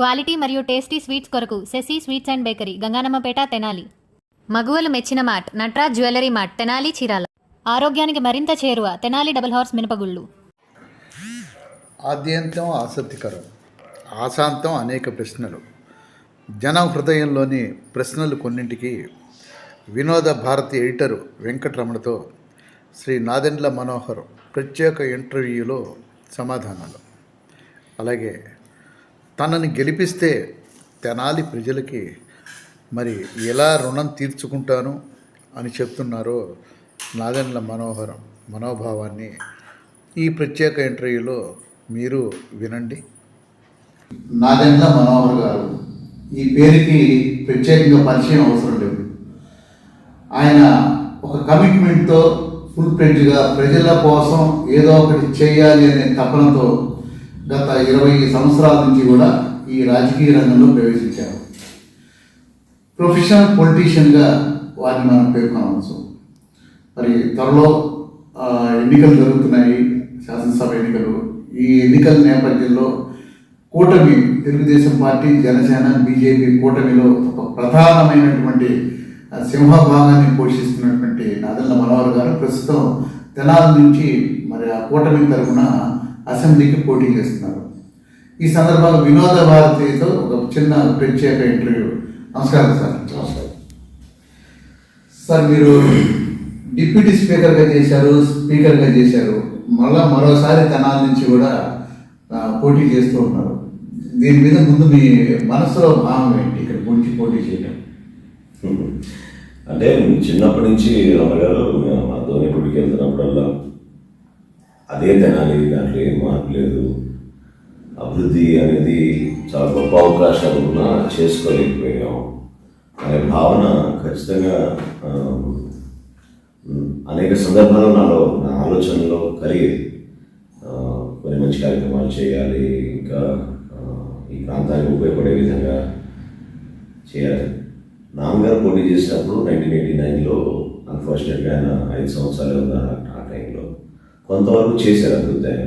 Quality మరియు tasty sweets కొరకు Sashi sweets and bakery Gangannammapeta Tenali. మగువలు మెచ్చిన mart Natraj jewellery mart Tenali Chirala. ఆరోగ్యానికి మరింత చేరువ తెనాలి డబల్ హార్స్ మినపగుళ్ళు. ఆద్యంతం ఆసక్తికరం ఆశాంతం అనేక ప్రశ్నలు. జన హృదయంలోని ప్రశ్నలు కొన్నింటికి వినోద భారతి ఎడిటరు వెంకటరమణతో శ్రీ నాదెండ్ల మనోహర్ ప్రత్యేక ఇంటర్వ్యూలో సమాధానాలు. అలాగే తనని గెలిపిస్తే తెనాలి ప్రజలకి మరి ఎలా రుణం తీర్చుకుంటాను అని చెప్తున్నారో నాదెండ్ల మనోహరం మనోభావాన్ని ఈ ప్రత్యేక ఇంటర్వ్యూలో మీరు వినండి. నాదెండ్ల మనోహర్ గారు ఈ పేరుకి ప్రత్యేకంగా పరిచయం అవసరం లేదు. ఆయన ఒక కమిట్మెంట్తో ఫుల్ ప్లెడ్జ్గా ప్రజల కోసం ఏదో ఒకటి చేయాలి అనే తపనతో గత ఇరవై సంవత్సరాల నుంచి కూడా ఈ రాజకీయ రంగంలో ప్రవేశించారు. ప్రొఫెషనల్ పొలిటీషియన్గా వారిని మనం పేర్కొనవచ్చు. మరి త్వరలో ఎన్నికలు జరుగుతున్నాయి శాసనసభ ఎన్నికలు. ఈ ఎన్నికల నేపథ్యంలో కూటమి తెలుగుదేశం పార్టీ జనసేన బీజేపీ కూటమిలో ఒక ప్రధానమైనటువంటి సింహభాగాన్ని పోషిస్తున్నటువంటి నాదల్ల మనోహర్ గారు ప్రస్తుతం తెనాల నుంచి మరి ఆ కూటమి తరఫున అసెంబ్లీకి పోటీ చేస్తున్నారు. ఈ సందర్భంగా వినోద భారతితో ఒక చిన్న ప్రత్యేక ఇంటర్వ్యూ. నమస్కారం సార్. నమస్కారం. సార్ మీరు డిప్యూటీ స్పీకర్గా చేశారు స్పీకర్గా చేశారు. మళ్ళా మరోసారి తెనాల నుంచి కూడా పోటీ చేస్తూ ఉన్నారు. దీని మీద ముందు మీ మనసులో భావం ఏంటి? ఇక్కడ గురించి పోటీ చేయడం. అంటే చిన్నప్పటి నుంచి రమగారు మేము మా ధోని గుడికి వెళ్తున్నప్పుడల్లా అదే తినాలి దాంట్లో ఏం మార్పు లేదు అభివృద్ధి అనేది చాలా గొప్ప అవకాశాలు ఉన్నా చేసుకోలేకపోయాం. అనే భావన ఖచ్చితంగా అనేక సందర్భాల్లో నాలో నా ఆలోచనలో కలిగేది. కొన్ని మంచి కార్యక్రమాలు చేయాలి ఇంకా ఈ ప్రాంతానికి ఉపయోగపడే విధంగా చేయాలి. నాన్నగారు పోటీ చేసినప్పుడు నైన్టీన్ ఎయిటీ నైన్లో అన్ఫార్చునేట్గా ఆయన ఐదు సంవత్సరాలు ఉన్నారు. కొంతవరకు చేశారు అభివృద్ధి. ఆయన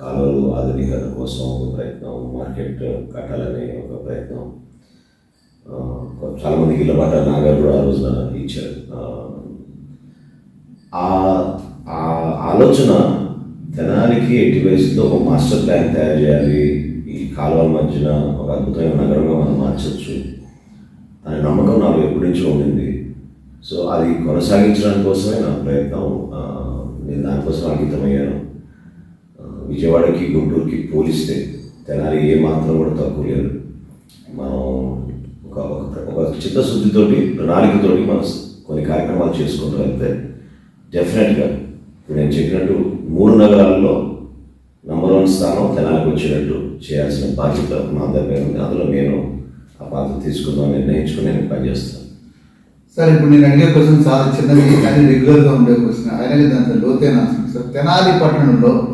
కాలువలు ఆధునికత కోసం ఒక ప్రయత్నం మార్కెట్ కట్టాలనే ఒక ప్రయత్నం. ఆ, ఇళ్ళ పాట నాగారు కూడా ఆ రోజున ఇచ్చారు. ఆ, ఆలోచన జనానికి ఎట్టి వయసులో ఒక మాస్టర్ ప్లాన్ తయారు చేయాలి. ఈ కాలువల మధ్యన ఒక అద్భుతమైన నగరంగా మనం మార్చవచ్చు అనే నమ్మకం నాకు ఎప్పటి నుంచో ఉండింది. సో అది కొనసాగించడానికి కోసమే నా ప్రయత్నం. నేను దానికోసం అంకితమయ్యాను విజయవాడకి గుంటూరుకి పోలిస్తే తెనాలి ఏ మాత్రం కూడా తక్కువ లేదు. మనం ఒక ఒక చిత్తశుద్ధితోటి ప్రణాళికతోటి మనం కొన్ని కార్యక్రమాలు చేసుకుంటూ వెళ్తే డెఫినెట్గా ఇప్పుడు నేను చెప్పినట్టు మూడు నగరాల్లో నంబర్ వన్ స్థానం తెనాలికి వచ్చేటట్టు చేయాల్సిన బాధ్యత మా దగ్గర ఉంది. అందులో నేను ఆ బాధ్యత తీసుకుందాం నిర్ణయించుకుని నేను పనిచేస్తాను. సార్ ఇప్పుడు నేను అడిగే క్వశ్చన్ చాలా చిన్నది కానీ రెగ్యులర్గా ఉండే క్వశ్చన్ అయినా దాంట్లో లోతైన ఆన్సర్ సార్ తెనాలి పట్టణంలో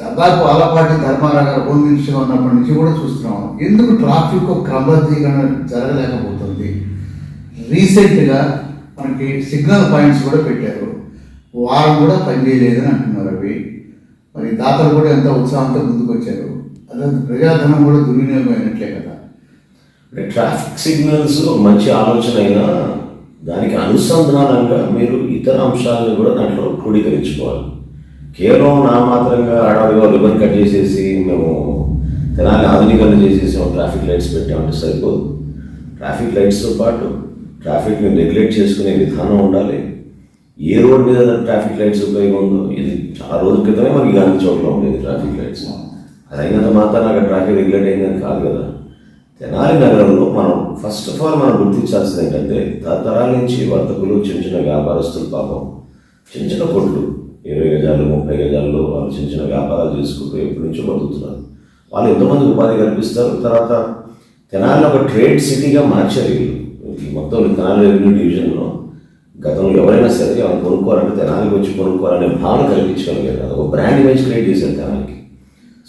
దాదాపు ఆలపాటి ధర్మారావు గారు హోమ్ ఉన్నప్పటి నుంచి కూడా చూస్తున్నాం. ఎందుకు ట్రాఫిక్ క్రమబద్ధీకరణ జరగలేకపోతుంది? రీసెంట్గా మనకి సిగ్నల్ పాయింట్స్ కూడా పెట్టారు. వారు కూడా పనిచేయలేదని అంటున్నారు అవి. మరి దాతలు కూడా ఎంత ఉత్సాహంతో ముందుకు వచ్చారు. అదే ప్రజాధనం కూడా దుర్వినియోగం అయినట్లే కదా. అంటే ట్రాఫిక్ సిగ్నల్స్ మంచి ఆలోచన అయినా దానికి అనుసంధానంగా మీరు ఇతర అంశాలను కూడా దాంట్లో క్రోడీకరించుకోవాలి. కేవలం నా మాత్రంగా అడవిగా రిబన్ కట్ చేసేసి మేము తెనాలి ఆధునీకరణ చేసేసాం ట్రాఫిక్ లైట్స్ పెట్టామంటే సరిపోదు. ట్రాఫిక్ లైట్స్తో పాటు ట్రాఫిక్ని రెగ్యులేట్ చేసుకునే విధానం ఉండాలి. ఏ రోడ్ మీద ట్రాఫిక్ లైట్స్ ఉపయోగం ఉందో ఇది చాలా రోజుల క్రితమే మనకి గాంధీ చౌక్లో ఉండేది ట్రాఫిక్ లైట్స్. అది అయినంత మాత్రం అక్కడ ట్రాఫిక్ రెగ్యులేట్ అయిందని కాదు కదా. తెనాలి నగరంలో మనం ఫస్ట్ ఆఫ్ ఆల్ మనం గుర్తించాల్సింది ఏంటంటే తరతరాల నుంచి వర్తకులు చిన్న చిన్న వ్యాపారస్తులు పాపం. చిన్న చిన్న కొట్లు ఇరవై గజాలు ముప్పై గజాల్లో వాళ్ళు చిన్న చిన్న వ్యాపారాలు చేసుకుంటూ ఎప్పటి నుంచో బతుకుతున్నారు. వాళ్ళు ఎంతోమంది ఉపాధి కల్పిస్తారు. తర్వాత తెనాలి ఒక ట్రేడ్ సిటీగా మార్చారు వీళ్ళు. ఈ మొత్తం తెనాలి రెవెన్యూ డివిజన్లో గతంలో ఎవరైనా సరే వాళ్ళు కొనుక్కోవాలంటే తెనాలికి వచ్చి కొనుక్కోవాలనే భావన కల్పించగలిగారు. అది ఒక బ్రాండ్ ఇమేజ్ క్రియేట్ చేశారు తెనాలికి.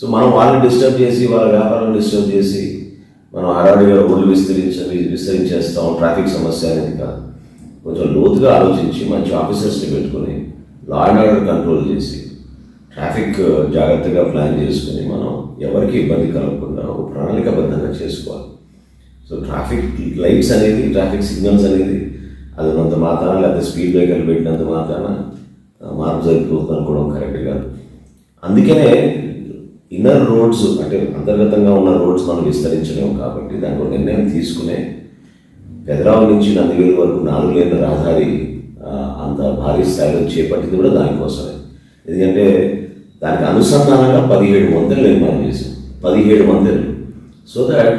సో మనం వాళ్ళని డిస్టర్బ్ చేసి వాళ్ళ వ్యాపారాలను డిస్టర్బ్ చేసి మనం హడావిడిగా రోడ్లు విస్తరించ విస్తరించేస్తాం ట్రాఫిక్ సమస్య అనేది కాదు. కొంచెం లోతుగా ఆలోచించి మంచి ఆఫీసర్స్ని పెట్టుకొని లా అండ్ ఆర్డర్ కంట్రోల్ చేసి ట్రాఫిక్ uh, జాగ్రత్తగా ప్లాన్ చేసుకుని మనం ఎవరికి ఇబ్బంది కలగకుండా ఒక ప్రణాళికబద్ధంగా చేసుకోవాలి. సో ట్రాఫిక్ లైట్స్ అనేది ట్రాఫిక్ సిగ్నల్స్ అనేది అది ఉన్నంత మాత్రాన లేకపోతే స్పీడ్ బ్రేకర్లు పెట్టినంత మాత్రాన uh, మార్పు జరిగిపోతుంది అనుకోవడం కరెక్ట్ కాదు. అందుకనే ఇన్నర్ రోడ్స్ అంటే అంతర్గతంగా ఉన్న రోడ్స్ మనం విస్తరించలేము కాబట్టి దానికి నిర్ణయం తీసుకునే పెదరావు నుంచి నందివేలు వరకు నాలుగు లేని రహదారి అంత భారీ స్థాయిలో చేపట్టింది కూడా దానికోసమే. ఎందుకంటే దానికి అనుసంధానంగా పదిహేడు వందలు నిర్మాణం చేశాం పదిహేడు వందలు సో దాట్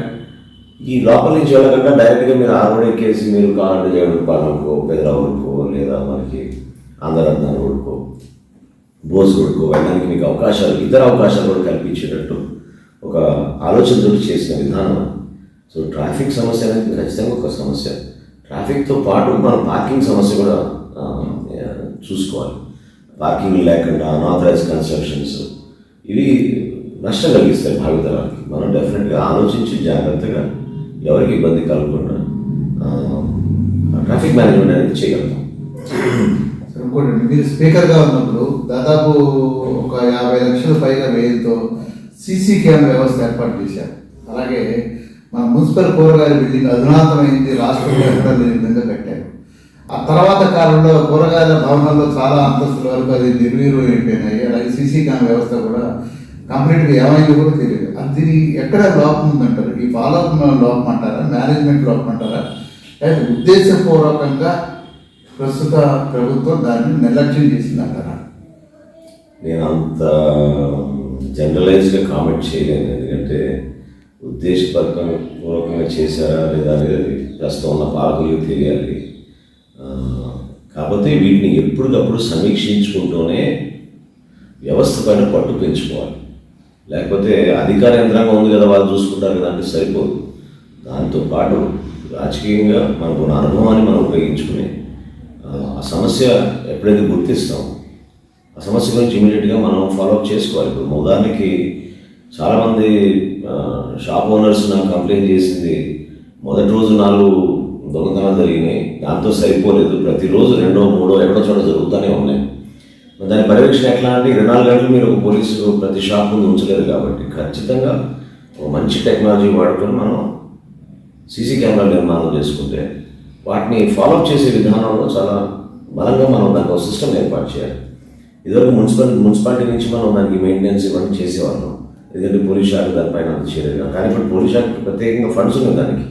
ఈ లోపల నుంచి వెళ్ళకుండా డైరెక్ట్గా మీరు ఆ ఎక్కేసి మీరు కావాలంటే జగన్ పాలనకో పెదరావులకో లేదా మనకి అందరందరూ రోడ్కో బోస్ కొడుకు వెళ్ళడానికి మీకు అవకాశాలు ఇతర అవకాశాలు కూడా కల్పించేటట్టు ఒక ఆలోచనతో చేసిన విధానం. సో ట్రాఫిక్ సమస్య అనేది ఖచ్చితంగా ఒక సమస్య. ట్రాఫిక్తో పాటు మన పార్కింగ్ సమస్య కూడా చూసుకోవాలి. పార్కింగ్ లేకుండా అన్ఆథరైజ్ కన్స్ట్రక్షన్స్ ఇవి నష్టం కలిగిస్తాయి భావితరానికి మనం డెఫినెట్గా ఆలోచించి జాగ్రత్తగా ఎవరికి ఇబ్బంది కలగకుండా ట్రాఫిక్ మేనేజ్మెంట్ అనేది చేయగలుగుతాం. ఇంకోటి మీరు స్పీకర్గా ఉన్నప్పుడు దాదాపు ఒక యాభై లక్షల పైగా వ్యయంతో సీసీ కెమెరా వ్యవస్థ ఏర్పాటు చేశారు. అలాగే మన మున్సిపల్ కూరగాయల బిల్డింగ్ అధునాతమైంది రాష్ట్రంలో ఎక్కడ లేని విధంగా కట్టారు. ఆ తర్వాత కాలంలో కూరగాయల భవనాల్లో చాలా అంతస్తుల వరకు అది నిర్వీర్యం అయిపోయినాయి అలాగే సీసీ కెమెరా వ్యవస్థ కూడా కంప్లీట్గా ఏమైంది కూడా తెలియదు. అది ఎక్కడ లోపం ఉందంటారు? ఈ ఫాలోఅప్ లోపం అంటారా మేనేజ్మెంట్ లోపం అంటారా లేదా ఉద్దేశపూర్వకంగా ప్రస్తుత ప్రభుత్వం దాన్ని నిర్లక్ష్యం చేసిందంటారా? నేను అంత జనరలైజ్గా కామెంట్ చేయలేను. ఎందుకంటే ఉద్దేశపూర్వకంగా పూర్వకంగా చేశారా లేదా అనేది ప్రస్తుతం ఉన్న పాలకులకు తెలియాలి. కాకపోతే వీటిని ఎప్పటికప్పుడు సమీక్షించుకుంటూనే వ్యవస్థ పైన పట్టు పెంచుకోవాలి. లేకపోతే అధికార యంత్రాంగం ఉంది కదా వాళ్ళు చూసుకుంటారు కదా అంటే సరిపోదు. దాంతో పాటు రాజకీయంగా మనకు ఉన్న అనుభవాన్ని మనం ఉపయోగించుకుని ఆ, సమస్య ఎప్పుడైతే గుర్తిస్తాం ఆ సమస్య గురించి ఇమీడియట్గా మనం ఫాలోఅప్ చేసుకోవాలి. ఇప్పుడు ఉదాహరణకి చాలామంది షాప్ ఓనర్స్ నాకు కంప్లైంట్ చేసింది. మొదటి రోజు నాలుగు దొంగతనాలు జరిగినాయి. దాంతో సరిపోలేదు. ప్రతిరోజు రెండో మూడో ఎక్కడో చోట జరుగుతూనే ఉన్నాయి. దాని పర్యవేక్షణ ఎట్లా అంటే ఇరవై నాలుగు గంటలు మీరు ఒక పోలీసు ప్రతి షాప్ ముందు ఉంచలేరు కాబట్టి ఖచ్చితంగా ఒక మంచి టెక్నాలజీ వాడుకొని మనం సీసీ కెమెరా నిర్మాణం చేసుకుంటే వాటిని ఫాలో చేసే విధానంలో చాలా బలంగా మనం దానికి ఒక సిస్టమ్ ఏర్పాటు చేయాలి. ఇదివరకు మున్సిపల్ మున్సిపాలిటీ నుంచి మనం దానికి మెయింటెనెన్స్ ఇవన్నీ చేసేవాళ్ళం. ఎందుకంటే పోలీస్ శాఖ దానిపైన అంత చేయలేదు కానీ ఇప్పుడు పోలీస్ శాఖకి ప్రత్యేకంగా ఫండ్స్ ఉన్నాయి దానికి.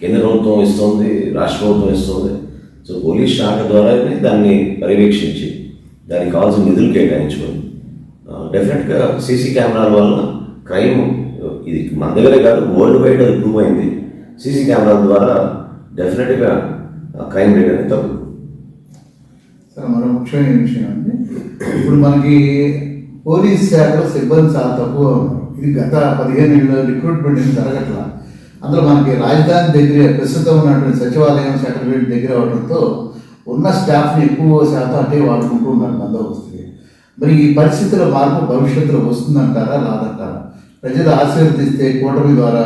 కేంద్ర ప్రభుత్వం ఇస్తుంది రాష్ట్ర ప్రభుత్వం ఇస్తుంది. సో పోలీస్ శాఖ ద్వారానే దాన్ని పర్యవేక్షించి దానికి కావాల్సిన నిధులు కేటాయించుకొని డెఫినెట్గా సీసీ కెమెరాల వల్ల క్రైమ్ ఇది మన దగ్గరే కాదు వరల్డ్ వైడ్ అది ప్రూవ్ అయింది. సీసీ కెమెరాల ద్వారా డెఫినెట్గా క్రైమ్ రేట్ అనేది తగ్గుతుంది. సరే మరో ముఖ్యమైన విషయం అండి. ఇప్పుడు మనకి పోలీస్ శాఖలో సిబ్బంది చాలా తక్కువ ఇది గత పదిహేను ఏళ్ళ రిక్రూట్మెంట్ ఏం జరగట్లా? అందులో మనకి రాజధాని దగ్గర ప్రస్తుతం ఉన్నటువంటి సచివాలయం సెక్రటరీ దగ్గర అవడంతో ఉన్న స్టాఫ్ని ఎక్కువ శాతం అంటే వాడుకుంటూ ఉన్నారు బందోబస్తు మరి ఈ పరిస్థితుల మార్పు భవిష్యత్తులో వస్తుందంటారా రాదంటారా? ప్రజలు ఆశీర్వదిస్తే కూటమి ద్వారా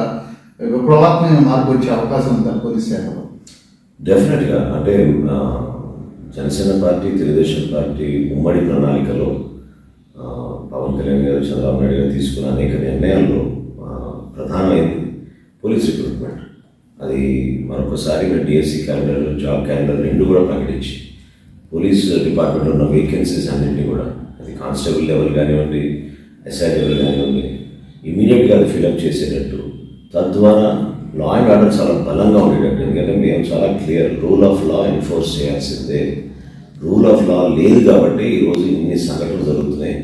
విప్లవాత్మక మార్పు వచ్చే అవకాశం ఉందా పోలీస్ శాఖలో. డెఫినెట్గా అంటే జనసేన పార్టీ తెలుగుదేశం పార్టీ ఉమ్మడి ప్రణాళికలో పవన్ కళ్యాణ్ గారు చంద్రబాబు నాయుడు గారు తీసుకున్న అనేక నిర్ణయాల్లో ఆ, ప్రధానమైనది పోలీస్ రిక్రూట్మెంట్. అది మరొకసారి DSC DSC calendar job calendar రెండు కూడా ప్రకటించి పోలీస్ డిపార్ట్మెంట్లో ఉన్న వేకెన్సీస్ అన్నింటినీ కూడా అది కానిస్టేబుల్ లెవెల్ కానివ్వండి ఎస్ఐ లెవెల్ కానివ్వండి ఇమీడియట్గా అది ఫిలప్ చేసేటట్టు తద్వారా లా అండ్ ఆర్డర్ చాలా బలంగా ఉండేటట్టు. ఎందుకంటే మేము చాలా clear rule of law enforce చేయాల్సిందే. రూల్ ఆఫ్ లా లేదు కాబట్టి ఈరోజు ఇన్ని సంఘటనలు జరుగుతున్నాయి.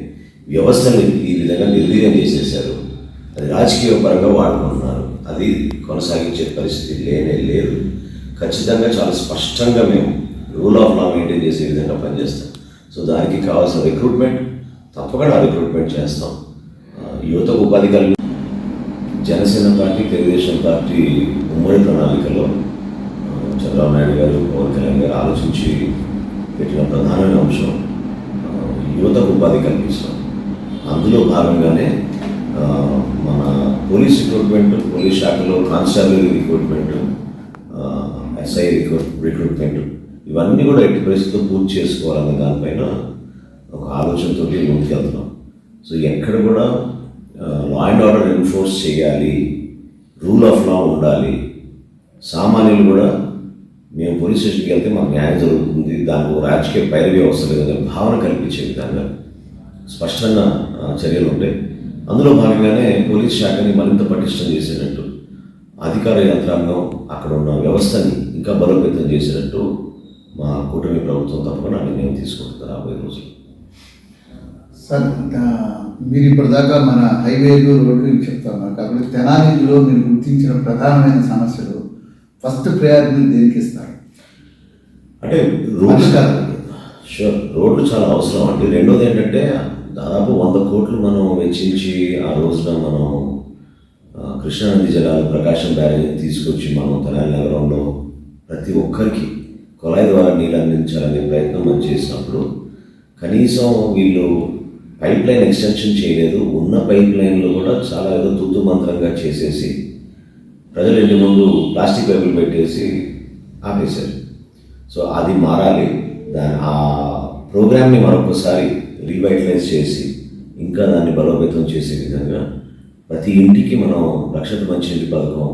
వ్యవస్థని ఈ విధంగా నిర్వీర్యం చేసేసారు అది రాజకీయ పరంగా వాడుకుంటున్నారు అది కొనసాగించే పరిస్థితి లేనే లేదు. ఖచ్చితంగా చాలా స్పష్టంగా మేము రూల్ ఆఫ్ లా మెయింటైన్ చేసే విధంగా పనిచేస్తాం. సో దానికి కావాల్సిన రిక్రూట్మెంట్ తప్పకుండా రిక్రూట్మెంట్ చేస్తాం. యువతకు ఉపాధి కలిగి జనసేన పార్టీ తెలుగుదేశం పార్టీ ఉమ్మడి ప్రణాళికలో చంద్రబాబు నాయుడు గారు పవన్ కళ్యాణ్ గారు ఆలోచించి పెట్టిన ప్రధానమైన అంశం యువతకు ఉపాధి కల్పించడం అందులో భాగంగానే మన పోలీస్ రిక్రూట్మెంట్ పోలీస్ శాఖలో constable recruitment SI recruit recruitment ఇవన్నీ కూడా ఎట్టి పరిస్థితుల్లో పూర్తి చేసుకోవాలన్న దానిపైన ఒక ఆలోచనతో ముందుకెళ్తున్నాం. సో ఎక్కడ కూడా లా అండ్ ఆర్డర్ ఎన్ఫోర్స్ చేయాలి రూల్ ఆఫ్ లా ఉండాలి. సామాన్యులు కూడా మేము పోలీస్ స్టేషన్కి వెళ్తే మాకు న్యాయం జరుగుతుంది దానికి ఒక రాజకీయ పైరవి అవసరం లేదనే భావన కల్పించే విధంగా స్పష్టంగా చర్యలు ఉంటాయి. అందులో భాగంగానే పోలీస్ శాఖని మరింత పటిష్టం చేసినట్టు అధికార యంత్రాంగం అక్కడ ఉన్న వ్యవస్థని ఇంకా బలోపేతం చేసినట్టు మా కూటమి ప్రభుత్వం తప్పకుండా నిర్ణయం తీసుకుంటుంది రాబోయే రోజులు సార్ మీరు ఇప్పటిదాకా మన హైవేలు రోడ్లు చెప్తున్నారు కాబట్టి తెనాలిలో మీరు గుర్తించిన ప్రధానమైన సమస్యలు ఫస్ట్ ప్రయారిటీ దేనికి ఇస్తారు? అంటే రోడ్లు పరిష్కారం. షూర్ రోడ్లు చాలా అవసరం అండి. రెండోది ఏంటంటే దాదాపు వంద కోట్లు మనం వెచ్చించి ఆ రోజున మనం కృష్ణానది జలాలు ప్రకాశం బ్యారేజ్ తీసుకొచ్చి మనం తెనాలి నగరంలో ప్రతి ఒక్కరికి కుళాయి ద్వారా నీళ్ళు అందించాలనే ప్రయత్నం మనం చేసినప్పుడు కనీసం వీళ్ళు పైప్ లైన్ ఎక్స్టెన్షన్ చేయలేదు. ఉన్న పైప్ లైన్లో కూడా చాలా ఏదో తుత్తు మంత్రంగా చేసేసి ప్రజల ఇంటి ముందు ప్లాస్టిక్ పైపులు పెట్టేసి ఆపేశారు. సో అది మారాలి. దాని ఆ ప్రోగ్రామ్ని మరొకసారి రీవైటలైజ్ చేసి ఇంకా దాన్ని బలోపేతం చేసే విధంగా ప్రతి ఇంటికి మనం రక్షణ మంచినీటి పథకం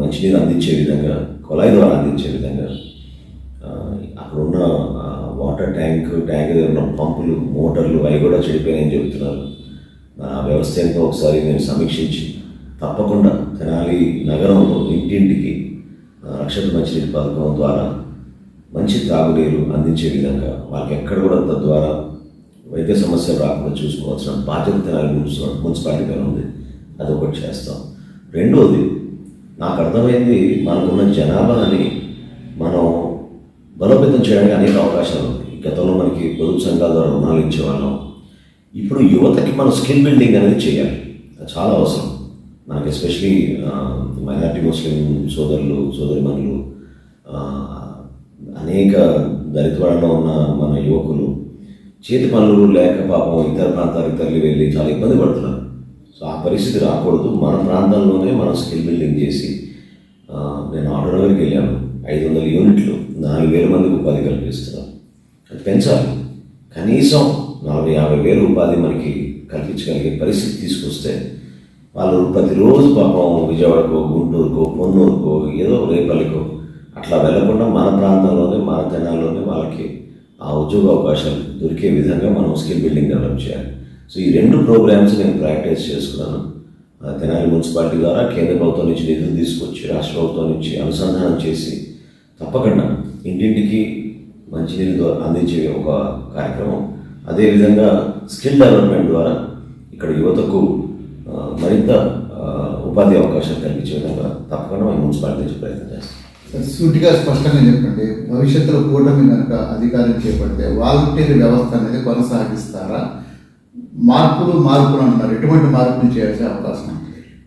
మంచినీరు అందించే విధంగా కుళాయి ద్వారా అందించే విధంగా అక్కడ ఉన్న వాటర్ ట్యాంక్ ట్యాంక్ దగ్గర ఉన్న పంపులు మోటార్లు అవి కూడా చెడిపోయాయని చెబుతున్నారు. ఆ వ్యవస్థ ఎంతో ఒకసారి నేను సమీక్షించి తప్పకుండా తెనాలి నగరంలో ఇంటింటికి ఆ, రక్షణ మంచినీటి పథకం ద్వారా మంచి త్రాగునీరు అందించే విధంగా వాళ్ళకి ఎక్కడ కూడా తద్వారా వైద్య సమస్యలు రాకుండా చూసుకోవాల్సిన బాధ్యత తెనాలి మున్సిపల్ మున్సిపాలిటీ ఉంది. అది ఒకటి చేస్తాం. రెండోది నాకు అర్థమైంది మనకున్న జనాభాని మనం బలోపేతం చేయడానికి అనేక అవకాశాలు ఉన్నాయి. గతంలో మనకి పొదుపు సంఘాల ద్వారా రుణాలు ఇచ్చేవాళ్ళం. ఇప్పుడు యువతకి మనం స్కిల్ బిల్డింగ్ అనేది చేయాలి. అది చాలా అవసరం. మనకి ఎస్పెషలీ మైనార్టీ ముస్లిం సోదరులు సోదరిమణులు ఆ, అనేక దళితవాడలో ఉన్న మన యువకులు చేతి పనులు లేక పాపం ఇతర ప్రాంతాలకు తరలి వెళ్ళి చాలా ఇబ్బంది పడుతున్నారు. సో ఆ పరిస్థితి రాకూడదు. మన ప్రాంతంలోనే మనం స్కిల్ బిల్డింగ్ చేసి నేను ఆటోనగర్కి వెళ్ళాను. ఐదు వందల యూనిట్లు నాలుగు వేల మందికి ఉపాధి కల్పిస్తున్నాం అది పెంచాలి. కనీసం నలభై యాభై వేలు ఉపాధి మనకి కల్పించగలిగే పరిస్థితి తీసుకొస్తే వాళ్ళు ప్రతిరోజు పాపం విజయవాడకో గుంటూరుకో పొన్నూరుకో ఏదో రేపల్లికో అట్లా వెళ్ళకుండా మన ప్రాంతంలోనే మన జనాల్లోనే వాళ్ళకి ఆ ఉద్యోగ అవకాశాలు దొరికే విధంగా మనం స్కిల్ బిల్డింగ్ డెవలప్ చేయాలి. సో ఈ రెండు ప్రోగ్రామ్స్ నేను ప్రాక్టీస్ చేసుకున్నాను. తెనాలి మున్సిపాలిటీ ద్వారా కేంద్ర ప్రభుత్వం నుంచి నిధులు తీసుకొచ్చి రాష్ట్ర ప్రభుత్వం నుంచి అనుసంధానం చేసి తప్పకుండా. ఇంటింటికి ద్వారా అందించే ఒక కార్యక్రమం. అదేవిధంగా స్కిల్ డెవలప్మెంట్ ద్వారా ఇక్కడ యువతకు మరింత ఉపాధి అవకాశాలు కల్పించే విధంగా తప్పకుండా మేము మున్సిపాలిటీ నుంచి ప్రయత్నం చేస్తాం. సూటిగా స్పష్టంగా చెప్పండి. భవిష్యత్తులో కూటమి కనుక అధికారం చేపడితే వాలంటీర్ వ్యవస్థ అనేది కొనసాగిస్తారా? మార్పులు మార్పులు అంటున్నారు. ఎటువంటి మార్పులు చేయాల్సిన అవకాశం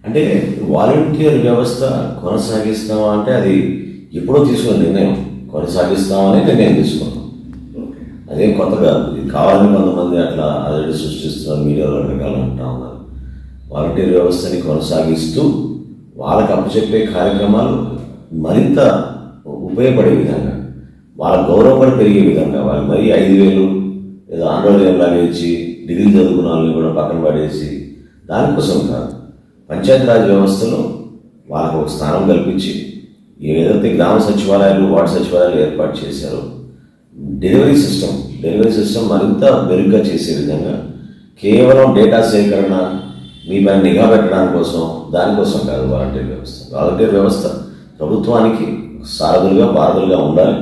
అంటే వాలంటీర్ వ్యవస్థ కొనసాగిస్తామా అంటే అది ఎప్పుడో తీసుకున్న నిర్ణయం. కొనసాగిస్తామని నిర్ణయం తీసుకున్నాం. అదేం కొత్త కాదు. ఇది కావాలని కొంతమంది అట్లా అదే సృష్టిస్తున్నారు. మీడియాలో రకరకాలు అంటా ఉన్నారు. వాలంటీర్ వ్యవస్థని కొనసాగిస్తూ వాళ్ళకి అప్పచెప్పే కార్యక్రమాలు మరింత ఉపయోగపడే విధంగా వాళ్ళ గౌరవపడి పెరిగే విధంగా వాళ్ళు మరీ ఐదు వేలు ఏదో ఆందోళనలాగా ఇచ్చి డిగ్రీ చదువుకున్న వాళ్ళని కూడా పక్కన పడేసి దానికోసం కాదు. పంచాయతీరాజ్ వ్యవస్థలో వాళ్ళకు ఒక స్థానం కల్పించి ఏదైతే గ్రామ సచివాలయాలు వార్డు సచివాలయాలు ఏర్పాటు చేశారో డెలివరీ సిస్టమ్ డెలివరీ సిస్టమ్ మరింత మెరుగ్గా చేసే విధంగా కేవలం డేటా సేకరణ మీ పైన నిఘా పెట్టడం కోసం దానికోసం కాదు వాలంటీర్ వ్యవస్థ. వాలంటీర్ వ్యవస్థ ప్రభుత్వానికి సారథులుగా బాధలుగా ఉండాలి.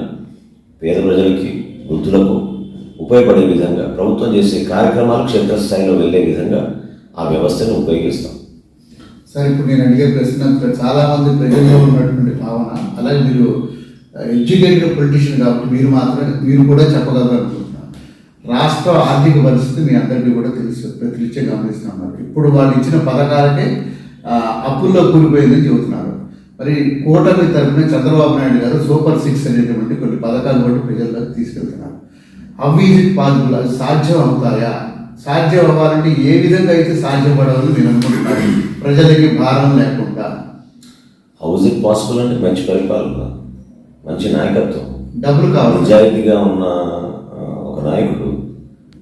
పేద ప్రజలకి వృద్ధులకు ఉపయోగపడే విధంగా ప్రభుత్వం చేసే కార్యక్రమాలు క్షేత్రస్థాయిలో వెళ్ళే విధంగా ఆ వ్యవస్థను ఉపయోగిస్తాం. సార్ ఇప్పుడు నేను అడిగే ప్రశ్న చాలా మంది ప్రజల్లో ఉన్నటువంటి భావన. అలాగే మీరు ఎడ్యుకేటెడ్ పొలిటీషియన్ కాబట్టి మీరు మాత్రం మీరు కూడా చెప్పగలరు అనుకుంటున్నాను. రాష్ట్ర ఆర్థిక పరిస్థితి మీ అందరికీ కూడా తెలుసు. ప్రతినిత్యం గమనిస్తున్నారు ఇప్పుడు వాళ్ళు ఇచ్చిన పథకాలకే అప్పుల్లో కూలిపోయిందని చెబుతున్నారు. మరి కూటమి తరఫున చంద్రబాబు నాయుడు గారు సూపర్ సిక్స్ అనేటువంటి కొన్ని పథకాలు కూడా ప్రజల్లోకి తీసుకెళ్తున్నారు. అవి పాజిబుల్ అవి సాధ్యం అవుతాయా? సాధ్యం అవ్వాలంటే ఏ విధంగా అయితే సాధ్యపడాలని మీరు అనుకుంటున్నారు? ప్రజలకి భారం లేకుండా. హౌస్ ఇట్ పాసిబుల్ అంటే మంచి పరిపాలన మంచి నాయకత్వం. డబ్బులు కావాలి. నిజాయితీగా ఉన్న ఒక నాయకుడు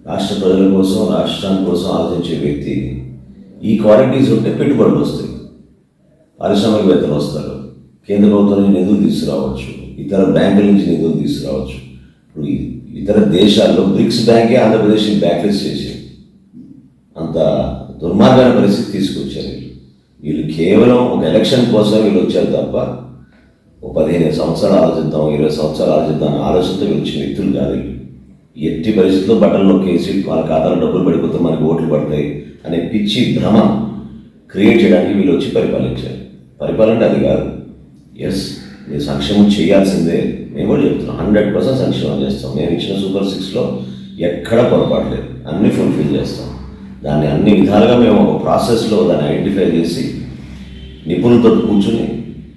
రాష్ట్ర ప్రజల కోసం రాష్ట్రాని కోసం ఆలోచించే వ్యక్తి ఈ క్వాలిటీస్ ఉంటే పెట్టుబడులు వస్తాయి. పారిశ్రామికవేత్తలు వస్తారు. కేంద్ర ప్రభుత్వం నుంచి నిధులు తీసుకురావచ్చు. ఇతర బ్యాంకుల నుంచి నిధులు తీసుకురావచ్చు. ఇప్పుడు ఇతర దేశాల్లో బ్రిక్స్ బ్యాంకే ఆంధ్రప్రదేశ్ని బ్యాక్లెస్ చేసి అంత దుర్మార్గమైన పరిస్థితి తీసుకొచ్చారు వీళ్ళు కేవలం ఒక ఎలక్షన్ కోసం వీళ్ళు వచ్చారు తప్ప ఒక పదిహేను సంవత్సరాలు ఆలోచిద్దాం ఇరవై సంవత్సరాలు ఆలోచిద్దాం అనే ఆలోచనతో వీళ్ళు వచ్చిన వ్యక్తులు కాదు వీళ్ళు. ఎట్టి పరిస్థితుల్లో బట్టలు నొక్కేసి వాళ్ళ ఖాతాలో డబ్బులు పడిపోతే మనకి ఓట్లు పడతాయి అనే పిచ్చి భ్రమ క్రియేట్ చేయడానికి వీళ్ళు వచ్చి పరిపాలించారు. పరిపాలన అది కాదు. ఎస్ మీరు సంక్షేమం చేయాల్సిందే. మేము కూడా చెప్తున్నాం. హండ్రెడ్ పర్సెంట్ సంక్షేమం చేస్తాం. మేము ఇచ్చిన సూపర్ సిక్స్లో ఎక్కడ పొరపాటు లేదు. అన్ని ఫుల్ఫిల్ చేస్తాం. దాన్ని అన్ని విధాలుగా మేము ఒక ప్రాసెస్లో దాన్ని ఐడెంటిఫై చేసి నిపుణులతో కూర్చుని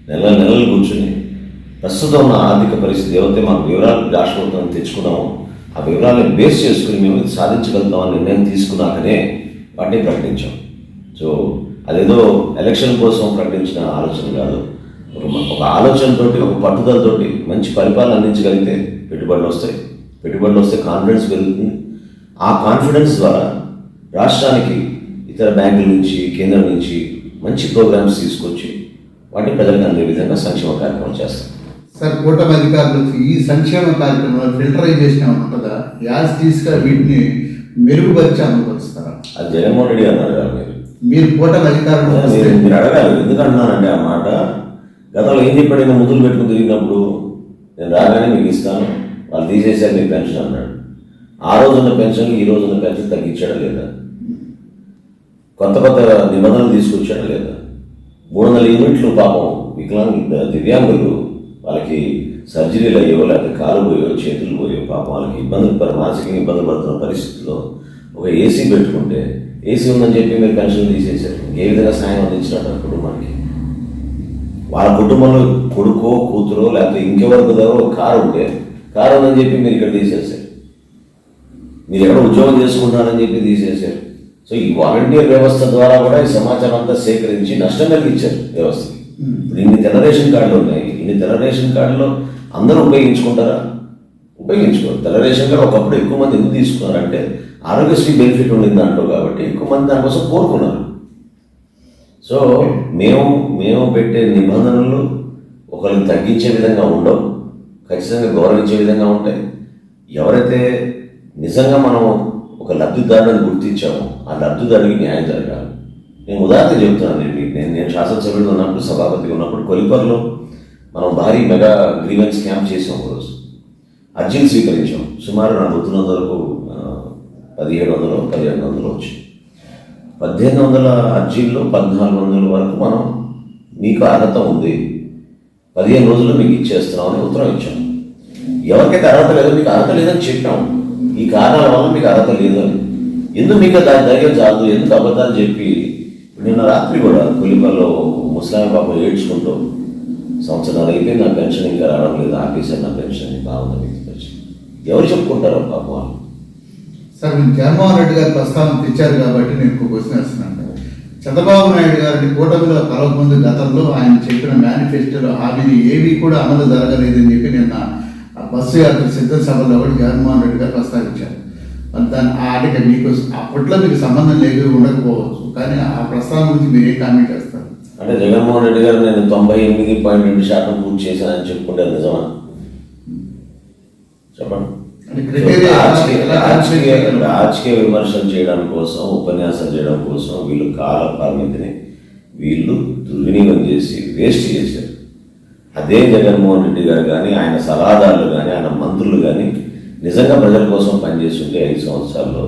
నెల నెలలు కూర్చుని ప్రస్తుతం ఉన్న ఆర్థిక పరిస్థితి ఏవైతే మాకు వివరాలు దాచుకుంటామని తెచ్చుకున్నామో ఆ వివరాలను బేస్ చేసుకుని మేము ఇది సాధించగలుగుతామని నిర్ణయం తీసుకున్నాకనే వాటిని ప్రకటించాం. సో అదేదో ఎలక్షన్ కోసం ప్రకటించిన ఆలోచన కాదు. ఒక ఒక ఆలోచనతోటి ఒక పట్టుదలతోటి మంచి పరిపాలన అందించగలిగితే పెట్టుబడులు వస్తాయి. పెట్టుబడులు వస్తే కాన్ఫిడెన్స్ పెరుగుతుంది. ఆ కాన్ఫిడెన్స్ ద్వారా రాష్ట్రానికి ఇతర బ్యాంకుల నుంచి కేంద్రం నుంచి మంచి ప్రోగ్రామ్స్ తీసుకొచ్చి వాటిని ప్రజలకు అందే విధంగా సంక్షేమ కార్యక్రమం చేస్తాం. సార్ కూటమి అధికారులు ఈ సంక్షేమ కార్యక్రమంలో ఫిల్టరైజేషన్ ఉంటుందా? యాజ్ తీసుగా వీటిని మెరుగుపరిచి అమలుపరుస్తారా? అది జగన్మోహన్ రెడ్డి అన్నారు కదా మీరు. మీరు కూటమి అధికారులు మీరు అడగాలి ఎందుకు అంటున్నానంటే ఆ మాట గతంలో ఏం చెప్పాడు? నేను ముద్దులు పెట్టుకుని తిరిగినప్పుడు నేను రాగానే మీకు ఇస్తాను వాళ్ళు తీసేసారు మీ పెన్షన్ అన్నాడు. ఆ రోజున్న పెన్షన్ ఈ రోజున్న పెన్షన్ తగ్గించాడా లేదా? కొత్త కొత్త నిబంధనలు తీసుకొచ్చాడా లేదా? మూడు వందల యూనిట్లు పాపం వికలాంగ దివ్యాంగులు వాళ్ళకి సర్జరీలు అయ్యో లేకపోతే కాలు పోయో చేతులు పోయో పాపం వాళ్ళకి ఇబ్బందులు పడి మానసికంగా ఇబ్బందులు పడుతున్న పరిస్థితుల్లో ఒక ఏసీ పెట్టుకుంటే ఏసీ ఉందని చెప్పి మీరు పెన్షన్ తీసేశారు. ఏ విధంగా సాయం అందించినట్టు ఆ కుటుంబానికి? వాళ్ళ కుటుంబంలో కొడుకో కూతురో లేకపోతే ఇంకెవరికి ఒక కారు ఉంటే కారు ఉందని చెప్పి మీరు ఇక్కడ తీసేశారు. మీరు ఎక్కడ ఉద్యోగం చేసుకుంటున్నారని చెప్పి తీసేశారు. సో ఈ వాలంటీర్ వ్యవస్థ ద్వారా కూడా ఈ సమాచారం అంతా సేకరించి నష్టం కలిగించారు వ్యవస్థకి. ఇప్పుడు ఇన్ని తెల్ల రేషన్ కార్డులు ఉన్నాయి. ఇన్ని తెల్ల రేషన్ కార్డులో అందరూ ఉపయోగించుకుంటారా? ఉపయోగించుకోరు. తెల్ల రేషన్ కార్డు ఒకప్పుడు ఎక్కువ మంది ఎందుకు తీసుకున్నారంటే ఆరోగ్యశ్రీ బెనిఫిట్ ఉండింది దాంట్లో కాబట్టి ఎక్కువ మంది దానికోసం కోరుకున్నారు. సో మేము మేము పెట్టే నిబంధనలు ఒకరిని తగ్గించే విధంగా ఉండవు. ఖచ్చితంగా గౌరవించే విధంగా ఉంటాయి. ఎవరైతే నిజంగా మనం ఒక లబ్ధిదారుని గుర్తించాము. ఆ లబ్ధిదారునికి న్యాయం జరగాలి. నేను ఉదాహరణ చెబుతున్నాను నేను నేను శాసనసభ్యుడు ఉన్నప్పుడు సభాపతిగా ఉన్నప్పుడు కొలిపర్లో మనం భారీ మెగా గ్రీవెన్స్ క్యాంప్ చేసాం ఒకరోజు. అర్జీలు స్వీకరించాం. సుమారు నాకు గుర్తున్నంత వరకు పదిహేడు వందలు పదిహేను వందలు వచ్చి పద్దెనిమిది వందల అర్జీల్లో పద్నాలుగు వందల వరకు మనం మీకు అర్హత ఉంది. పదిహేను రోజుల్లో మీకు ఇచ్చేస్తున్నామని ఉత్తరం ఇచ్చాం. ఎవరికైతే అర్హత లేదో మీకు అర్హత లేదని చెప్పాం. ఈ కారణాల వల్ల మీకు అర్హత లేదు అని. ఎందుకు మీకు దాని ధైర్యం చాలదు? ఎందుకు అబద్ధాలు చెప్పి నిన్న రాత్రి కూడా కొలిమల్లో ముస్లాం పాపం ఏడ్చుకుంటూ సంవత్సరాలు అయిపోయి నా పెన్షన్ ఇంకా రావడం లేదు ఆపేసారు నా పెన్షన్ బాగుంది మీకు పెన్షన్. ఎవరు చెప్పుకుంటారు పాపం వాళ్ళు? సార్ నేను జగన్మోహన్ రెడ్డి గారి ప్రస్తావన తెచ్చారు కాబట్టి నేను ఇంకో క్వశ్చన్ వేస్తున్నాను. చంద్రబాబు నాయుడు గారిని కూటమిలో కలవకముందు గతంలో ఆయన చెప్పిన మేనిఫెస్టోలో హామీని ఏవి కూడా అమలు జరగలేదని చెప్పి నిన్న బస్సు యాత్ర సిద్ధ సభలో కూడా జగన్మోహన్ రెడ్డి గారు ప్రస్తావించారు. దాని ఆటకి మీకు అప్పట్లో మీకు సంబంధం లేదు ఉండకపోవచ్చు. కానీ ఆ ప్రస్తావన గురించి మీరు ఏం కామెంట్ చేస్తారు? అంటే జగన్మోహన్ రెడ్డి గారు నేను తొంభై ఎనిమిది పాయింట్ రెండు శాతం పూర్తి చేశానని చెప్పుకుంటారు నిజమా? చెప్పండి? రాజకీయ విమర్శలు చేయడం కోసం ఉపన్యాసం చేయడం కోసం వీళ్ళు కాల పరిమితిని వీళ్ళు దుర్వినియోగం చేసి వేస్ట్ చేశారు. అదే జగన్మోహన్ రెడ్డి గారు కానీ ఆయన సలహాదారులు కానీ ఆయన మంత్రులు కానీ నిజంగా ప్రజల కోసం పనిచేస్తుంటే ఐదు సంవత్సరాల్లో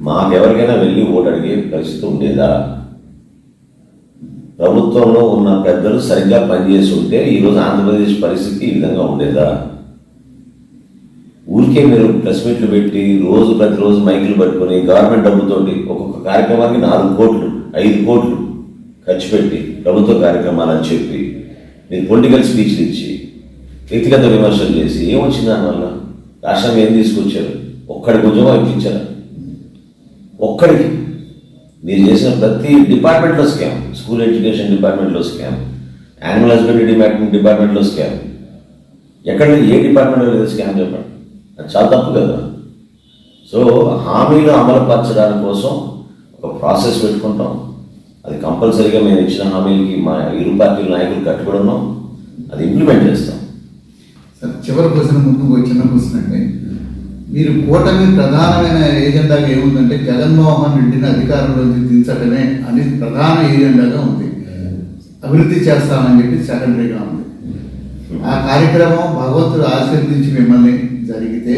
మాకెవరికైనా వెళ్ళి ఓటు అడిగే పరిస్థితి ఉండేదా? ప్రభుత్వంలో ఉన్న పెద్దలు సరిగ్గా పనిచేసి ఉంటే ఈరోజు ఆంధ్రప్రదేశ్ పరిస్థితి ఈ విధంగా ఉండేదా? ఊరికే మీరు ప్రెస్ మీట్లు పెట్టి రోజు ప్రతిరోజు మైకులు పట్టుకొని గవర్నమెంట్ డబ్బుతోటి ఒక్కొక్క కార్యక్రమానికి నాలుగు కోట్లు ఐదు కోట్లు ఖర్చు పెట్టి ప్రభుత్వ కార్యక్రమాలని చెప్పి మీరు పొలిటికల్ స్పీచ్లు ఇచ్చి వ్యక్తిగత విమర్శలు చేసి ఏమొచ్చింది దానివల్ల రాష్ట్రం ఏం తీసుకొచ్చారు? ఒక్కడికి కొంచెం ఇప్పించారా ఒక్కడికి. మీరు చేసిన ప్రతి డిపార్ట్మెంట్లో స్కామ్ స్కూల్ ఎడ్యుకేషన్ డిపార్ట్మెంట్లో స్కామ్ యానిమల్ హస్బెండరీ డిపార్ట్మెంట్ డిపార్ట్మెంట్లో స్కామ్ ఎక్కడ ఏ డిపార్ట్మెంట్లో లేదు స్కామ్ చెప్పండి? అది చాలా తప్పు కదా. సో హామీలు అమలుపరచడానికి కోసం ఒక ప్రాసెస్ పెట్టుకుంటాం. అది కంపల్సరీగా మేము ఇచ్చిన హామీలకి మా ఇరు పార్టీల నాయకులు కట్టుబడి ఉన్నాం అది ఇంప్లిమెంట్ చేస్తాం. సార్ చివరి ప్రశ్న ముందుకు ఒక చిన్న క్వశ్చన్ అండి. మీరు కూటమి ప్రధానమైన ఏజెండాగా ఏముందంటే జగన్మోహన్ రెడ్డిని అధికారంలోకి దించడమే అనేది ప్రధాన ఏజెండాగా ఉంది. అభివృద్ధి చేస్తామని చెప్పి సెకండరీగా ఉంది. ఆ కార్యక్రమం భగవంతుడు ఆశీర్వదించి మిమ్మల్ని జరిగితే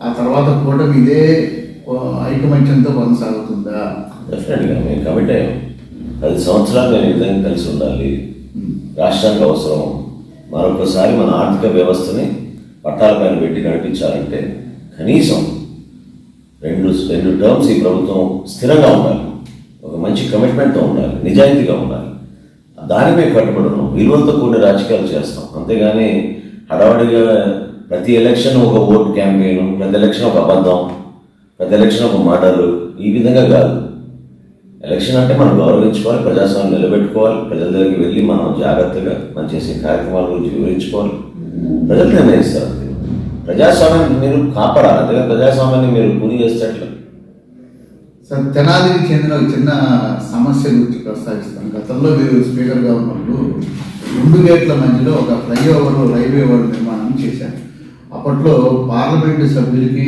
ఆ తర్వాత కూటమి ఇదే ఐకమత్యంతో కొనసాగుతుందా? డెఫినెట్గా మేము కమిట్ అయ్యాం పది సంవత్సరాలు మేము విధంగా కలిసి ఉండాలి. రాష్ట్రానికి అవసరం. మరొకసారి మన ఆర్థిక వ్యవస్థని పట్టాలపైన పెట్టి నడిపించాలంటే కనీసం రెండు రెండు టర్మ్స్ ఈ ప్రభుత్వం స్థిరంగా ఉండాలి. ఒక మంచి కమిట్మెంట్తో ఉండాలి. నిజాయితీగా ఉండాలి. దానిపై కట్టుబడి ఉన్నాం విలువలతో కూడిన రాజకీయాలు చేస్తాం. అంతేగాని హడావడిగా ప్రతి ఎలక్షన్ ఒక ఓటు క్యాంపెయిన్ ప్రతి ఎలక్షన్ ఒక అబద్ధం ప్రతి ఎలక్షన్ ఒక మాటలు ఈ విధంగా కాదు. ఎలక్షన్ అంటే మనం గౌరవించుకోవాలి ప్రజాస్వామ్యం నిలబెట్టుకోవాలి ప్రజల దగ్గరికి వెళ్ళి మనం జాగ్రత్తగా మనం చేసే కార్యక్రమాల గురించి వివరించుకోవాలి. ప్రజలు నిర్ణయిస్తారు ప్రజాస్వామ్యాన్ని మీరు కాపాడాలి. అంతేగా ప్రజాస్వామ్యాన్ని మీరు పూజ చేసేటట్లు. సార్ తెనాలికి చెందిన ఒక చిన్న సమస్య గురించి ప్రస్తావిస్తాను. గతంలో మీరు స్పీకర్గా ఉన్నప్పుడు రెండు గేట్ల మధ్యలో ఒక ఫ్లైఓవర్ రైల్వే ఓవర్ నిర్మాణం చేశారు. అప్పట్లో పార్లమెంటు సభ్యులకి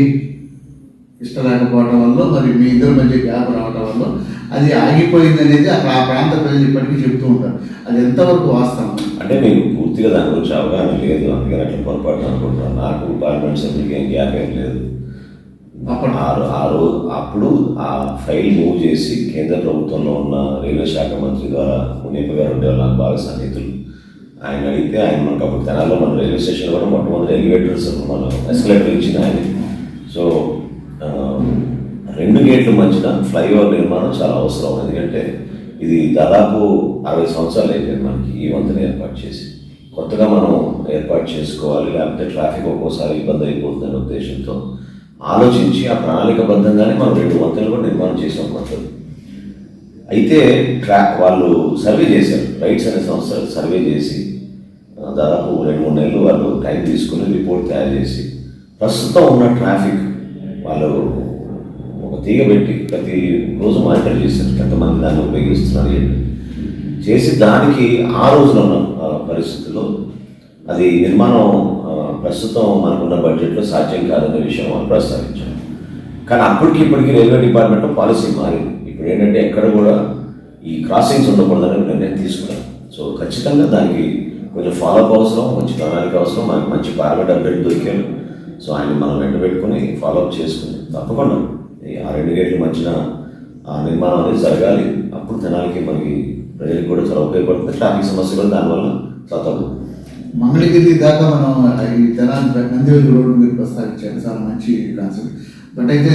ఇష్టం లేకపోవడం వల్ల మరి మీ ఇద్దరి మధ్య గ్యాప్ రావడం వల్ల అది ఆగిపోయింది అనేది అక్కడ ఆ ప్రాంత ప్రజలు ఇప్పటికీ చెప్తూ ఉంటారు. అది ఎంతవరకు వాస్తవం? అంటే మీకు పూర్తిగా దాని గురించి అవగాహన లేదు అందుకని అట్లా పొరపాటు అనుకుంటున్నాను. నాకు పార్లమెంట్ సభ్యులకి ఏం గ్యాప్ ఏం లేదు. అప్పటి ఆ రోజు అప్పుడు ఆ ఫైల్ మూవ్ చేసి కేంద్ర ప్రభుత్వంలో ఉన్న రైల్వే శాఖ మంత్రి ద్వారా మునీప గారు ఉండేవాళ్ళు నాకు బాగా సన్నిహితులు. ఆయన అడిగితే ఆయన మనకు అప్పుడు తెనాల్లో మన రైల్వే స్టేషన్ కూడా మొట్టమొదటి ఎలివేటర్స్ మన ఎస్కలేటర్ ఇచ్చిన ఆయన. సో రెండు గేట్ల మధ్యన ఫ్లైఓవర్ నిర్మాణం చాలా అవసరం. ఎందుకంటే ఇది దాదాపు అరవై సంవత్సరాలు అయిపోయింది మనకి ఈ వంతెన ఏర్పాటు చేసి. కొత్తగా మనం ఏర్పాటు చేసుకోవాలి లేకపోతే ట్రాఫిక్ ఒక్కోసారి ఇబ్బంది అయిపోతుందనే ఉద్దేశంతో ఆలోచించి ఆ ప్రణాళికబద్ధంగానే మనం రెండు వంతెనలు కూడా నిర్మాణం చేసాం మొత్తం అయితే ట్రాక్ వాళ్ళు సర్వే చేశారు. రైట్స్ అనే సంస్థ సర్వే చేసి దాదాపు రెండు మూడు నెలలు వాళ్ళు టైం తీసుకుని రిపోర్ట్ తయారు చేసి ప్రస్తుతం ఉన్న ట్రాఫిక్ వాళ్ళు తీగబెట్టి ప్రతి రోజు మానిటర్ చేశారు. ఎంతమంది దాన్ని ఉపయోగిస్తున్నారు ఏంటి? చేసి దానికి ఆ రోజున ఉన్న ఆ, పరిస్థితుల్లో అది నిర్మాణం ప్రస్తుతం మనకున్న బడ్జెట్లో సాధ్యం కాదనే విషయం మనం ప్రస్తావించాం కానీ అప్పటికి ఇప్పటికి రైల్వే డిపార్ట్మెంట్ పాలసీ మారింది. ఇప్పుడు ఏంటంటే ఎక్కడ కూడా ఈ క్రాసింగ్స్ ఉండకూడదని నిర్ణయం తీసుకున్నాం సో ఖచ్చితంగా దానికి కొంచెం ఫాలోఅప్ అవసరం మంచి ప్రణాళిక అవసరం మనకి మంచి పార్లమెంట్ అభ్యర్థి దొరికాను సో ఆయన మనం వెంట పెట్టుకుని ఫాలోఅప్ చేసుకుని తప్పకుండా రెండు గేట్ల మధ్యన ఆ నిర్మాణం అనేది జరగాలి. అప్పుడు జనాలకి మనకి ప్రజలకు కూడా చాలా ఉపయోగపడుతుంది. ట్రాఫిక్ సమస్య కూడా దానివల్ల చాలా తగ్గుతుంది మంగళగిరి దాకా మనం ఈ తెనాలి నందివేలి రోడ్డు మీరు ప్రస్తావించారు. చాలా మంచి కాన్సెప్ట్ బట్ అయితే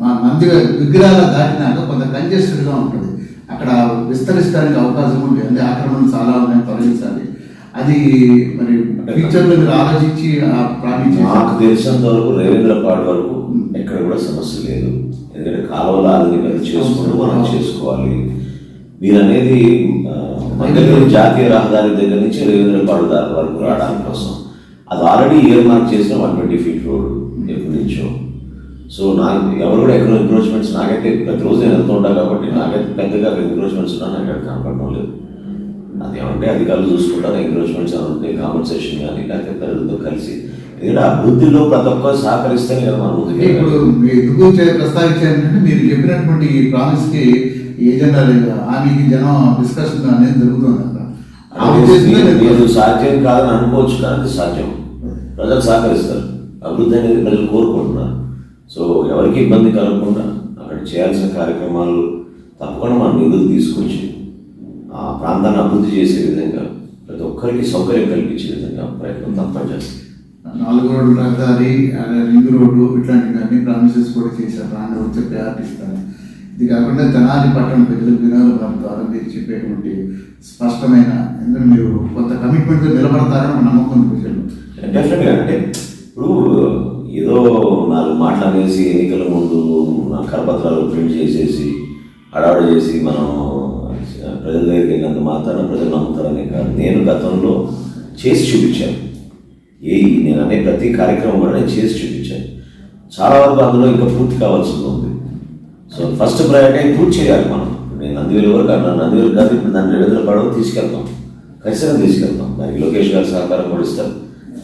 మా నంది విగ్రహాల దాటినాక కొంత కంజెస్టెడ్గా ఉంటుంది. అక్కడ విస్తరించడానికి అవకాశం ఉంది. అంటే ఆక్రమణలు చాలా ఉన్నాయి తొలగించాలి. అది మరి ఫ్యూచర్లో మీరు ఆలోచించి నాకు తెలిసినంత వరకు రేవేంద్రపాడు వరకు ఎక్కడ కూడా సమస్య లేదు. ఎందుకంటే కాలువల ఆధునికత చేసుకుంటూ మనం చేసుకోవాలి. మీరు అనేది మంగళగిరి జాతీయ రహదారి దగ్గర నుంచి రేవేంద్రపాడు దారి వరకు రావడానికి కోసం. అది ఆల్రెడీ ఇయర్ మార్క్ చేసిన వన్ ట్వంటీ ఫీట్ రోడ్ ఎప్పటి నుంచో. సో నాకు ఎవరు కూడా ఎక్కడ ఎంక్రోచ్మెంట్స్ నాకైతే ప్రతిరోజు నేను వెళ్తూ ఉంటాను కాబట్టి నాకైతే పెద్దగా ఎంక్రోచ్మెంట్స్ ఉన్నా నాకు ఎక్కడ కనపడడం లేదు. అది ఏమంటే అధికారులు చూసుకుంటారు ఎంక్రోచ్మెంట్స్ ఉంటే కాంపన్సేషన్ కానీ లేకపోతే ప్రజలతో కలిసి ఎందుకంటే అభివృద్ధిలో ప్రతి ఒక్కరు సహకరిస్తేనే కదా మనం ఇప్పుడు ఎందుకు ప్రస్తావించారంటే మీరు చెప్పినటువంటి ఈ ప్రామిస్కి ఏజెండా లేదు. హామీకి జనం డిస్కషన్ అనేది జరుగుతుంది నేను- సాధ్యం కాదని అనుకోవచ్చు కానీ సాధ్యం. ప్రజలు సహకరిస్తారు. అభివృద్ధి అనేది ప్రజలు కోరుకుంటున్నారు. సో ఎవరికి ఇబ్బంది కలగకుండా అక్కడ చేయాల్సిన కార్యక్రమాలు తప్పకుండా మనం నిధులు తీసుకొచ్చి ఆ ప్రాంతాన్ని అభివృద్ధి చేసే విధంగా ప్రతి ఒక్కరికి సౌకర్యం కల్పించే విధంగా ప్రయత్నం తప్పని చేస్తాం నాలుగు రోడ్డు రహదారి రింగ్ రోడ్డు ఇట్లాంటివన్నీ ప్రామిసెస్ కూడా చేశారు. రాని వచ్చే ప్రయారిటీ ఇస్తాను ఇది కాకుండా తెనాలి పట్టణ ప్రజలకు వినోద భారత్ ద్వారా మీరు చెప్పేటువంటి స్పష్టమైన ఎందుకంటే మీరు కొంత కమిట్మెంట్తో నిలబడతారని నమ్మకం ప్రజలు డెఫినెట్గా అంటే ఇప్పుడు ఏదో నాలుగు మాటలు అనేసి ఎన్నికల ముందు నా కరపత్రాలు ప్రింట్ చేసేసి హడావుడి చేసి మనం ప్రజల దగ్గరికి వెళ్ళినంత మాత్రాన ప్రజలు నమ్ముతారని కాదు. నేను గతంలో చేసి చూపించాను. ఏ నేను అనే ప్రతి కార్యక్రమం కూడా నేను చేసి చూపించాను. చాలా వరకు అందులో ఇంకా పూర్తి కావాల్సింది ఉంది. సో ఫస్ట్ ప్రయారిటీ పూర్తి చేయాలి మనం. మేము నందివేలు వరకు అన్నాను నందివేలు కాదు ఇప్పుడు దాన్ని రెండు పడవ తీసుకెళ్తాం. ఖచ్చితంగా తీసుకెళ్తాం. దానికి లోకేష్ గారి సహకారం కూడా ఇస్తారు.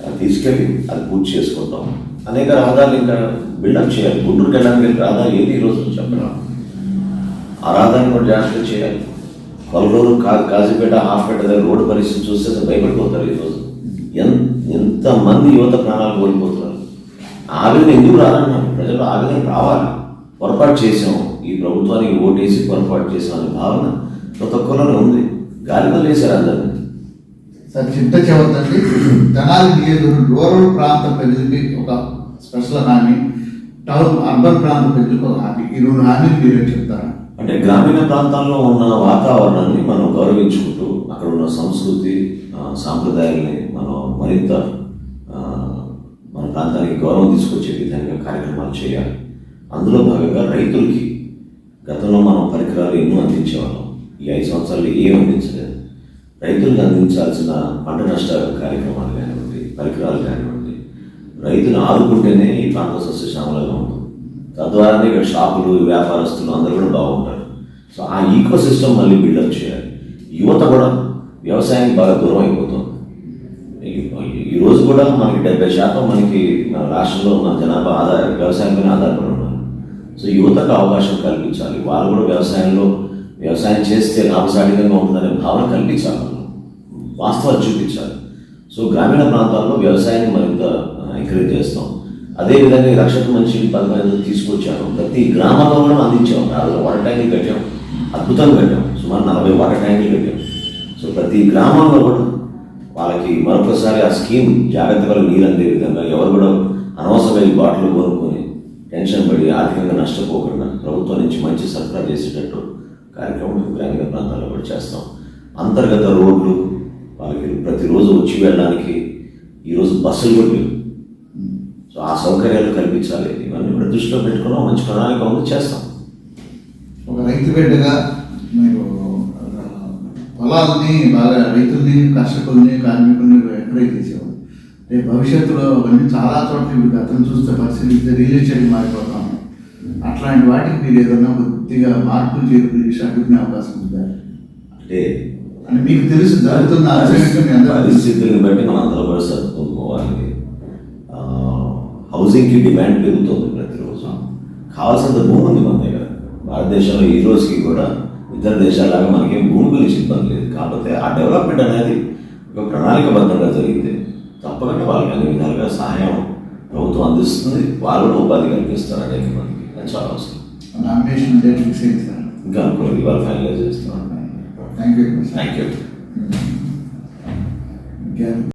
అది తీసుకెళ్ళి అది పూర్తి చేసుకుంటాం. అనేక రహదారులు ఇంకా బిల్డప్ చేయాలి. గుంటూరుకి వెళ్ళడానికి రహదారి ఏది ఈ రోజు చెప్పడం ఆ రహదారిని కూడా జాగ్రత్త చేయాలి. కొలగూరు కా కాజీపేట హాస్పిటల్ దగ్గర రోడ్డు పరిస్థితి చూస్తే భయపడిపోతారు ఈరోజు ఎంతమంది యువత ప్రాణాలు కోల్పోతున్నారు? ఆవేదన ఎందుకు రాలన్నారు ప్రజలు ఆవేదన రావాలి. పొరపాటు చేసాం ఈ ప్రభుత్వానికి ఓటేసి పొరపాటు చేసాం అనే భావన ప్రతి ఒక్కరిలోనే ఉంది. గాలి వదిలేశారు అందరినీ సార్ చిట్ట చివరిదండి తెనాలి నియోజకవర్గం రూరల్ ప్రాంత ప్రజలకి ఒక స్పెషల్ హామీ. టౌన్ అర్బన్ ప్రాంత ప్రజలకు ఒక హామీ. ఈ రెండు హామీలు మీరే చెప్తారా? అంటే గ్రామీణ ప్రాంతాల్లో ఉన్న వాతావరణాన్ని మనం గౌరవించుకుంటూ అక్కడ ఉన్న సంస్కృతి సాంప్రదాయాల్ని మరింత మన ప్రాంతానికి గౌరవం తీసుకొచ్చే విధంగా కార్యక్రమాలు చేయాలి. అందులో భాగంగా రైతులకి గతంలో మనం పరికరాలు ఎన్నో అందించేవాళ్ళం. ఈ ఐదు సంవత్సరాలు ఏం అందించలేదు. రైతులకు అందించాల్సిన పంట నష్టాల కార్యక్రమాలు కానివ్వండి పరికరాలు కానివ్వండి రైతులు ఆదుకుంటేనే ఈ ప్రాంతం సస్యశ్యామలంగా ఉంటుంది. తద్వారానే ఇక్కడ షాపులు వ్యాపారస్తులు అందరూ కూడా బాగుంటారు. సో ఆ ఈకో సిస్టమ్ మళ్ళీ బిల్డప్ చేయాలి. యువత కూడా వ్యవసాయానికి బాగా దూరం అయిపోతుంది. ఈ- రోజు కూడా మనకి డెబ్బై శాతం మనకి మన రాష్ట్రంలో ఉన్న జనాభా ఆధార వ్యవసాయం పైన ఆధారపడి ఉన్నారు సో యువతకు అవకాశం కల్పించాలి. వాళ్ళు కూడా వ్యవసాయంలో వ్యవసాయం చేస్తే లాభసాటికంగా ఉంటుందనే భావన కల్పించాలి. వాస్తవాలు చూపించాలి. సో గ్రామీణ ప్రాంతాల్లో వ్యవసాయాన్ని మరింత ఎంకరేజ్ చేస్తాం. అదేవిధంగా ఈ రక్షక మంచి పథకం తీసుకొచ్చాము తీసుకొచ్చాను ప్రతి గ్రామంలో కూడా అందించాం ఆ వాటర్ ట్యాంకులు కట్టాం. అద్భుతంగా కట్టాం. సుమారు నలభై వాటర్ ట్యాంకులు కట్టాం. సో ప్రతి గ్రామంలో కూడా వాళ్ళకి మరొకసారి ఆ స్కీమ్ జాగ్రత్తగా నీరు అందే విధంగా ఎవరు కూడా అనవసరమైన బాటలు కోరుకొని టెన్షన్ పడి ఆర్థికంగా నష్టపోకుండా ప్రభుత్వం నుంచి మంచి సరఫరా చేసేటట్టు కార్యక్రమం గ్రామీణ ప్రాంతాల్లో కూడా చేస్తాం. అంతర్గత రోడ్లు వాళ్ళకి ప్రతిరోజు వచ్చి వెళ్ళడానికి ఈరోజు బస్సులు కూడా లేవు. సో ఆ సౌకర్యాలు కల్పించాలి. ఇవన్నీ కూడా దృష్టిలో పెట్టుకున్నాం. మంచి ప్రణాళిక ఉంది చేస్తాం. ఒక రైతు బిడ్డగా మీరు పొలాలని బాగా రైతుల్ని కర్షకుల్ని కార్మికుల్ని ఎంకరేజ్ చేసేవారు రేపు భవిష్యత్తులో అవన్నీ చాలా చోట్ల ఇప్పుడు గతం చూస్తే పరిస్థితి రియల్ ఎస్టేట్ మారిపోతాం. అట్లాంటి వాటికి మీరు ఏదైనా కొద్దిగా మార్పులు చేర్పులు చేసి అడుగునే అవకాశం ఉందా? అంటే అని మీకు తెలుసు జరుగుతున్న. పరిస్థితులను బట్టి మనం అందరం కూడా సర్దుకోవాలి హౌసింగ్కి డిమాండ్ పెరుగుతుంది ప్రతిరోజు. కావాల్సినంత భూమి ఉంది మన దగ్గర. భారతదేశంలో ఈ రోజుకి కూడా ఇతర దేశాలాగా మనకేం భూమి గురించి ఇబ్బంది లేదు. కాకపోతే ఆ డెవలప్మెంట్ అనేది ఒక ప్రణాళికబద్ధంగా జరిగితే తప్పకుండా వాళ్ళకి అన్ని విధాలుగా సహాయం ప్రభుత్వం అందిస్తుంది. వాళ్ళు కూడా ఉపాధి కల్పిస్తారు అనేక మందికి. అది చాలా అవసరం. నామినేషన్ డేట్ ఫిక్స్ అయింది సార్. ఇంకా అనుకోలేదు. ఇవాళ ఫైనలైజ్ చేస్తున్నాం థ్యాంక్ యూ థ్యాంక్ యూ